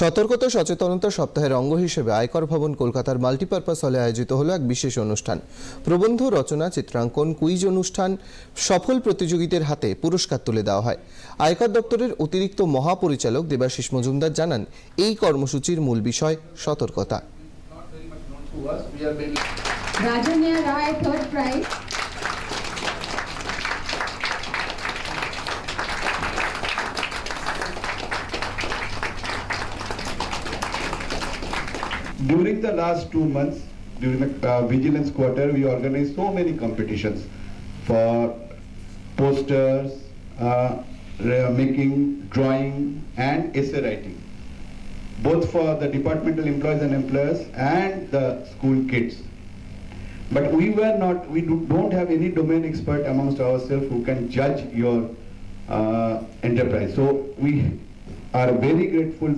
সতর্কতা সচেতনতা সপ্তাহের অঙ্গ হিসেবে আয়কর ভবন কলকাতার মাল্টিপারপাস হলে আয়োজিত হলো এক বিশেষ অনুষ্ঠান। প্রবন্ধ রচনা চিত্রাঙ্কন কুইজ অনুষ্ঠান সফল প্রতিযোগীদের হাতে পুরস্কার তুলে দেওয়া হয়। আয়কর দপ্তরের অতিরিক্ত মহাপরিচালক দেবাশিস মজুমদার জানান এই কর্মসূচির মূল বিষয় সতর্কতা। Rai, third prize. During the last two months, during the uh, vigilance quarter, we organized so many competitions for posters, uh, making, drawing, and essay writing, both for the departmental employees and employers and the school kids. But we were not, we do, don't have any domain expert amongst ourselves who can judge your uh, enterprise. So we are very grateful